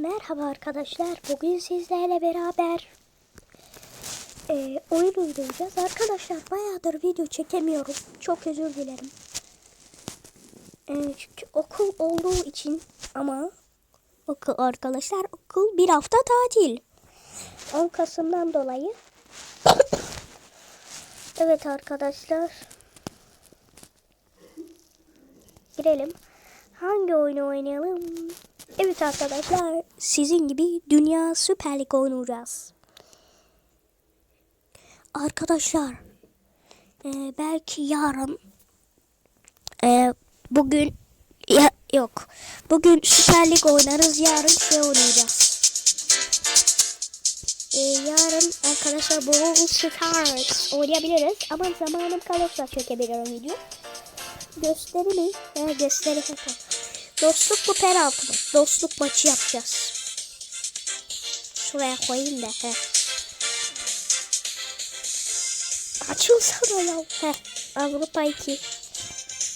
Merhaba arkadaşlar. Bugün sizlerle beraber e, oyun oynayacağız. Arkadaşlar bayağıdır video çekemiyorum. Çok özür dilerim. E, çünkü okul olduğu için ama okul arkadaşlar okul bir hafta tatil. 10 Kasım'dan dolayı. evet arkadaşlar. Girelim. Hangi oyunu oynayalım? Evet arkadaşlar sizin gibi Dünya Süper Lig oynayacağız. Arkadaşlar e, belki yarın e, bugün ya, yok bugün Süper Lig oynarız yarın şey oynayacağız. E, yarın arkadaşlar Brawl Stars oynayabiliriz ama zamanım kalırsa çekebilirim video. Gösteri mi? Ha, gösteri. Dostluk mu penaltı mı? Dostluk maçı yapacağız. Şuraya koyayım da. He. Açılsana ya. He. Avrupa 2.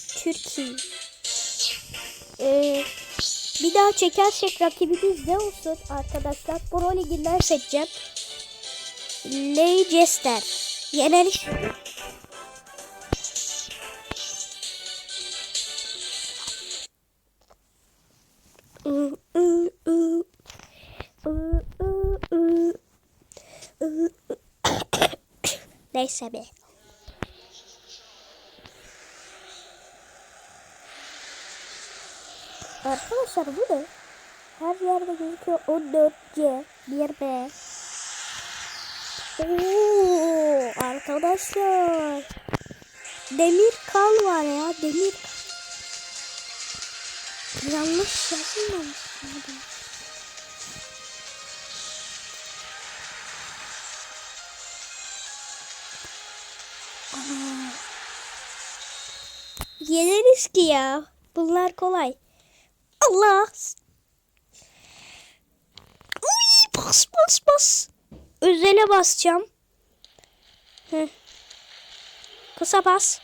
Türkiye. Ee, bir daha çekersek rakibimiz ne olsun arkadaşlar? Pro Ligi'nden seçeceğim. Leicester. Yeneriz. Neyse be. Arkadaşlar bu ne? Her yerde gözüküyor 14C 1B. Oo, arkadaşlar. Demir kal var ya demir. Yanlış yazılmamış. Ana. Yeneriz ki ya. Bunlar kolay. Allah. Uy, bas bas bas. Özele basacağım. Kısa bas.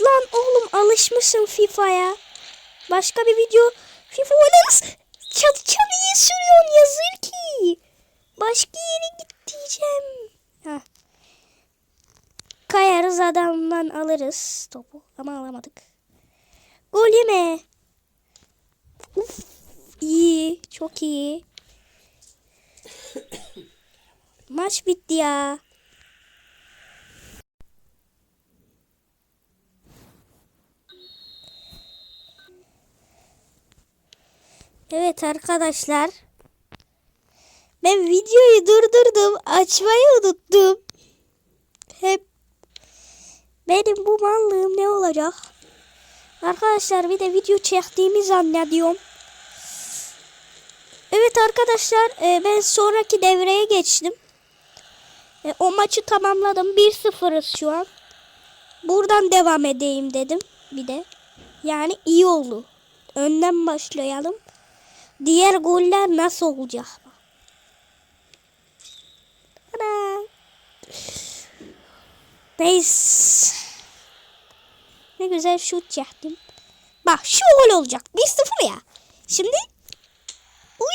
Lan oğlum alışmışsın FIFA'ya. Başka bir video FIFA oynarız. Çat çat niye sürüyorsun yazır ki? Başka yere git diyeceğim. Heh. Kayarız adamdan alırız topu ama alamadık. Gol yeme. Uf, iyi, çok iyi. Maç bitti ya. Evet arkadaşlar. Ben videoyu durdurdum. Açmayı unuttum. Hep benim bu mallığım ne olacak? Arkadaşlar bir de video çektiğimi zannediyorum. Evet arkadaşlar e, ben sonraki devreye geçtim. E, o maçı tamamladım. 1-0'ız şu an. Buradan devam edeyim dedim. Bir de. Yani iyi oldu. Önden başlayalım. Diğer goller nasıl olacak? Ana. Neyse. Ne güzel şut çektim. Bak şu gol olacak. 1-0 ya. Şimdi. Uy.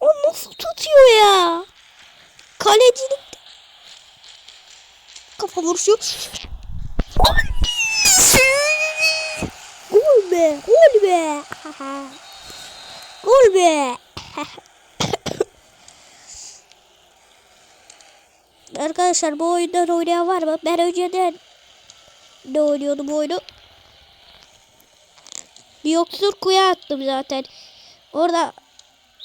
O nasıl tutuyor ya? Kalecinin kafa vuruşu. Gol be, gol be. Gol be. Arkadaşlar bu oyundan oynayan var mı? Ben önceden de oynuyordum bu oyunu. Bir yoksul kuya attım zaten. Orada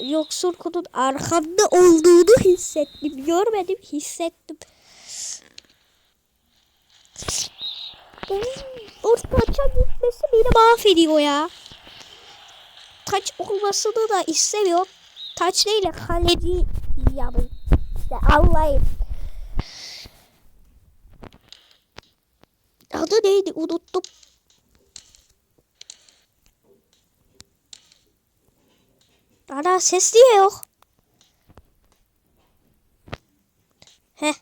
yoksul kunun arkamda olduğunu hissettim. Görmedim hissettim. Orta taça gitmesi beni mahvediyor ya. Taç olmasını da istemiyor. Taç de kaleci yani. İşte Allah'ım. Adı neydi unuttum. Ana ses niye yok? Heh.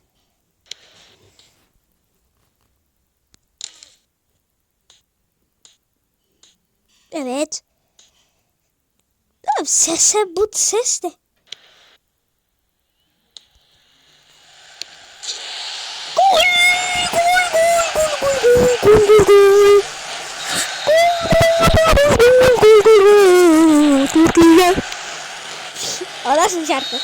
Evet. Sese bu ses ne? Nasıl şarkı?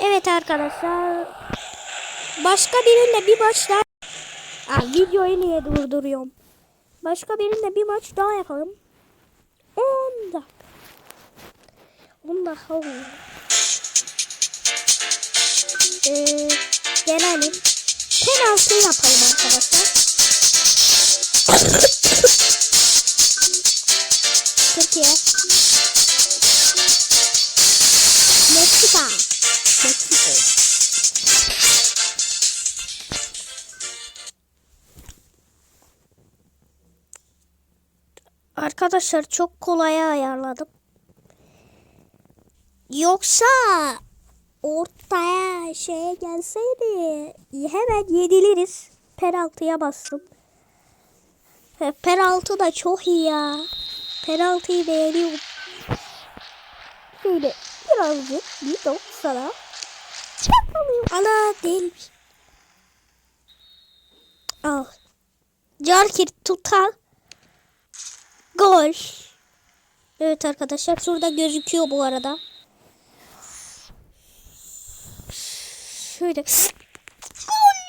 Evet arkadaşlar. Başka biriyle bir maç daha. Aa, videoyu niye durduruyorum? Başka biriyle bir maç daha yapalım. 10 dakika. 10 dakika oluyor. Ee, gelelim. Penaltı yapalım arkadaşlar. Türkiye. Meksika. Meksika. Arkadaşlar çok kolaya ayarladım. Yoksa ortaya şeye gelseydi hemen yeniliriz. Penaltıya bastım. Penaltı da çok iyi ya. Penaltıyı beğeniyorum. Şöyle birazcık bir top sana. Çakalım. Ana değilmiş. Al. Carkir tutar. Gol. Evet arkadaşlar şurada gözüküyor bu arada. Şöyle. Gol.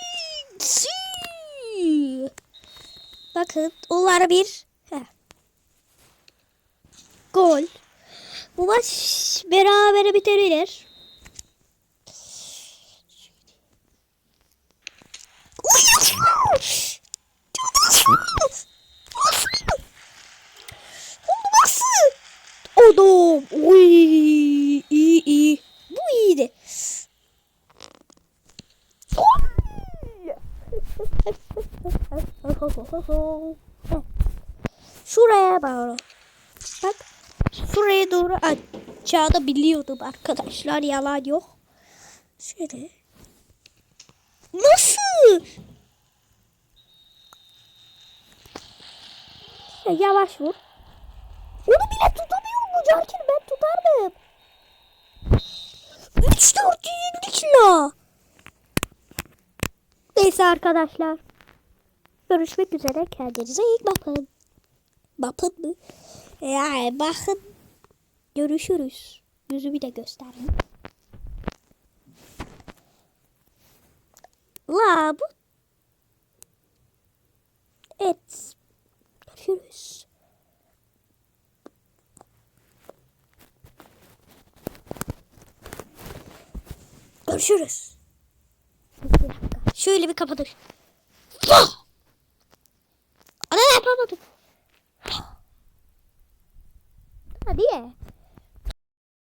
Bakın onlar bir. Gol. Bu maç berabere bitebilir. Adam. Oy. iyi iyi. Bu iyiydi. Şuraya bağlı. Şuraya doğru açacağını biliyordum arkadaşlar. Yalan yok. Şöyle. Nasıl? Ya yavaş vur. Onu bile tutamıyorum bu Carkin ben tutardım. 3 4 yendik la. Neyse arkadaşlar. Görüşmek üzere. Kendinize iyi bakın. Bakın mı? Yani bakın. Görüşürüz. Yüzümü de göstereyim. La bu. Evet. Görüşürüz. Görüşürüz. Bir dakika. Şöyle bir kapatır.